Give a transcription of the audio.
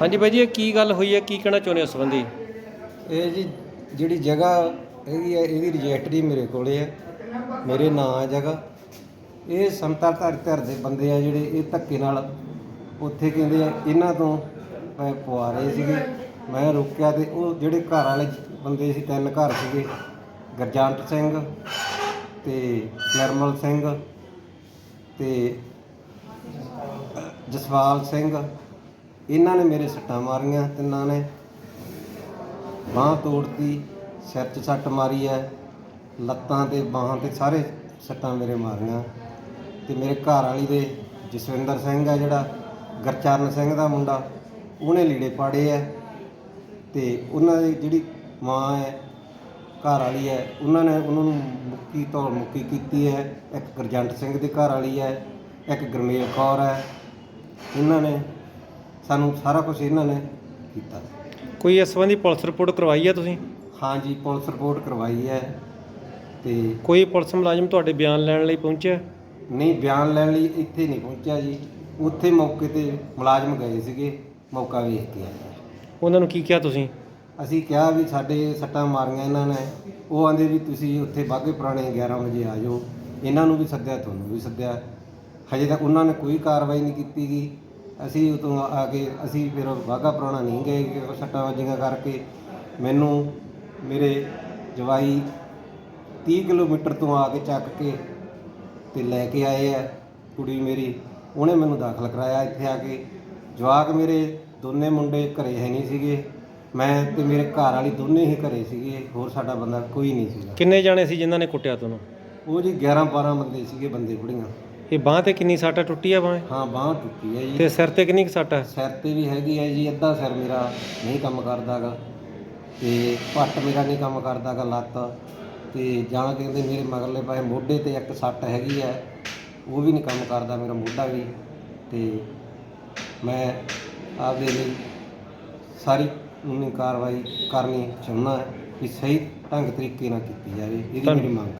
ਹਾਂਜੀ। ਬਾਈ ਜੀ ਇਹ ਕੀ ਗੱਲ ਹੋਈ ਹੈ? ਕੀ ਕਹਿਣਾ ਚਾਹੁੰਦੇ ਹੋ ਇਸ ਸੰਬੰਧੀ? ਇਹ ਜੀ ਜਿਹੜੀ ਜਗ੍ਹਾ ਹੈਗੀ ਹੈ ਇਹਦੀ ਰਜਿਸਟਰੀ ਮੇਰੇ ਕੋਲੇ ਹੈ। ਮੇਰੇ ਨਾਂ ਹੈ ਜਗ੍ਹਾ। ਇਹ ਸੰਤਾਂ ਧਰ ਧਰ ਦੇ ਬੰਦੇ ਆ ਜਿਹੜੇ ਇਹ ਧੱਕੇ ਨਾਲ ਉੱਥੇ ਕਹਿੰਦੇ ਆ ਇਹਨਾਂ ਤੋਂ ਪੈਸੇ ਪਵਾ ਰਹੇ ਸੀਗੇ। ਮੈਂ ਰੋਕਿਆ ਤੇ ਉਹ ਜਿਹੜੇ ਘਰ ਵਾਲੇ ਬੰਦੇ ਸੀ ਤਿੰਨ ਘਰ ਸੀਗੇ ਗਰਜੰਟ ਸਿੰਘ ਤੇ ਨਰਮਲ ਸਿੰਘ ਤੇ ਜਸਵਾਲ ਸਿੰਘ। ਇਹਨਾਂ ਨੇ ਮੇਰੇ ਸੱਟਾਂ ਮਾਰੀਆਂ ਤਿੰਨਾਂ ਨੇ। ਬਾਂਹ ਤੋੜਤੀ, ਸਿਰ 'ਚ ਸੱਟ ਮਾਰੀ ਹੈ। ਲੱਤਾਂ ਤੇ ਬਾਹਾਂ ਤੇ ਸਾਰੇ ਸੱਟਾਂ ਮੇਰੇ ਮਾਰੀਆਂ। ਤੇ ਮੇਰੇ ਘਰ ਵਾਲੀ ਦੇ ਜਸਵਿੰਦਰ ਸਿੰਘ ਆ ਜਿਹੜਾ, ਗਰਚਰਨ ਸਿੰਘ ਦਾ ਮੁੰਡਾ, ਉਹਨੇ ਲੀੜੇ ਪਾੜੇ ਐ ਤੇ ਉਹਨਾਂ ਦੀ ਜਿਹੜੀ ਮਾਂ ਹੈ ਘਰ ਵਾਲੀ ਹੈ। ਉਹਨਾਂ ਨੇ ਉਹਨਾਂ ਨੂੰ ਮੁੱਕੀ ਤੋਂ ਮੁੱਕੀ ਕੀਤੀ ਹੈ। ਇੱਕ ਗਰਜੰਟ ਸਿੰਘ ਦੇ ਘਰ ਵਾਲੀ ਹੈ। ਇੱਕ ਗਰਮੇਲ ਕੌਰ ਹੈ। ਇਹਨਾਂ ਨੇ ਸਾਨੂੰ ਸਾਰਾ ਕੁਝ ਇਹਨਾਂ ਨੇ ਕੀਤਾ। ਕੋਈ ਇਸ ਸੰਬੰਧੀ ਪੁਲਿਸ ਰਿਪੋਰਟ ਕਰਵਾਈ ਹੈ ਤੁਸੀਂ? ਹਾਂਜੀ ਪੁਲਿਸ ਰਿਪੋਰਟ ਕਰਵਾਈ ਹੈ ਤੇ ਕੋਈ ਪੁਲਿਸ ਮੁਲਾਜ਼ਮ ਤੁਹਾਡੇ ਬਿਆਨ ਲੈਣ ਲਈ ਪਹੁੰਚਿਆ? ਨਹੀਂ ਬਿਆਨ ਲੈਣ ਲਈ ਇੱਥੇ ਨਹੀਂ ਪਹੁੰਚਿਆ ਜੀ। ਉੱਥੇ ਮੌਕੇ ਤੇ ਮੁਲਾਜ਼ਮ ਗਏ ਸੀਗੇ। ਮੌਕਾ ਵੇਖ ਕੇ ਆਏ ਉਹਨਾਂ ਨੂੰ ਕੀ ਕਿਹਾ ਤੁਸੀਂ? ਅਸੀਂ ਕਿਹਾ ਵੀ ਸਾਡੇ ਸੱਟਾਂ ਮਾਰੀਆਂ ਇਹਨਾਂ ਨੇ। ਉਹ ਆਂਦੇ ਵੀ ਤੁਸੀਂ ਉੱਥੇ ਬਾਗੇ ਪੁਰਾਣੇ 11 ਵਜੇ ਆ ਜਾਓ। ਇਹਨਾਂ ਨੂੰ ਵੀ ਸੱਦਿਆ, ਤੁਹਾਨੂੰ ਵੀ ਸੱਦਿਆ। ਹਜੇ ਤੱਕ ਉਹਨਾਂ ਨੇ ਕੋਈ ਕਾਰਵਾਈ ਨਹੀਂ ਕੀਤੀ ਗਈ ਅਸੀਂ ਉਤੋਂ ਆ ਕੇ, ਅਸੀਂ ਫਿਰ ਬਾਗਾ ਪੁਰਾਣਾ ਨਹੀਂ ਗਏ ਕਿ ਸੱਟਾਂ ਵੱਜੀਆਂ ਕਰਕੇ। ਮੈਨੂੰ ਮੇਰੇ ਜਵਾਈ 30 ਕਿਲੋਮੀਟਰ ਤੋਂ ਆ ਕੇ ਚੱਕ ਕੇ ਤੇ ਲੈ ਕੇ ਆਏ ਆ ਕੁੜੀ ਮੇਰੀ। ਉਹਨੇ ਮੈਨੂੰ ਦਾਖਲ ਕਰਾਇਆ ਇੱਥੇ ਆ ਕੇ। ਜਵਾਕ ਮੇਰੇ ਦੋਨੇ ਮੁੰਡੇ ਘਰੇ ਹੈ ਨਹੀਂ ਸੀਗੇ। ਮੈਂ ਤੇ ਮੇਰੇ ਘਰ ਵਾਲੀ ਦੋਨੇ ਹੀ ਘਰੇ ਸੀਗੇ ਹੋਰ ਸਾਡਾ ਬੰਦਾ ਕੋਈ ਨਹੀਂ ਸੀਗਾ। ਕਿੰਨੇ ਜਾਣੇ ਸੀ ਜਿਨ੍ਹਾਂ ਨੇ ਕੁੱਟਿਆ ਤੁਹਾਨੂੰ ਉਹ ਜੀ 11 12 ਬੰਦੇ ਸੀਗੇ ਬੰਦੇ ਬੁੜੀਆਂ। ਇਹ ਬਾਹ ਤੇ ਕਿੰਨੀ ਸੱਟ ਟੁੱਟੀ ਆ ਬਾਹ? ਹਾਂ ਬਾਂਹ ਟੁੱਟੀ ਹੈ ਜੀ। ਤੇ ਸਿਰ ਤੇ ਕਿੰਨੀ ਕੁ ਸੱਟ ਸਿਰ ਤੇ ਵੀ ਹੈਗੀ ਹੈ ਜੀ ਅੱਧਾ ਸਿਰ ਮੇਰਾ ਨਹੀਂ ਕੰਮ ਕਰਦਾਗਾ। ਤੇ ਪੱਟ ਮੇਰਾ ਨਹੀਂ ਕੰਮ ਕਰਦਾਗਾ ਲੱਤ। ਤੇ ਜਾਂ ਕਹਿੰਦੇ ਮੇਰੇ ਮਗਰਲੇ ਪਾਸੇ ਮੋਢੇ ਤੇ ਇੱਕ ਸੱਟ ਹੈਗੀ ਹੈ ਉਹ ਵੀ ਨਹੀਂ ਕੰਮ ਕਰਦਾ ਮੇਰਾ ਮੋਢਾ ਵੀ। ਤੇ ਮੈਂ ਆਪਦੇ ਲਈ ਸਾਰੀ ਕਾਨੂੰਨੀ ਕਾਰਵਾਈ ਕਰਨੀ ਚਾਹੁੰਦਾ ਹਾਂ ਕਿ ਸਹੀ ਢੰਗ ਤਰੀਕੇ ਨਾਲ ਕੀਤੀ ਜਾਵੇ ਇਹਦੀ ਮੇਰੀ ਮੰਗ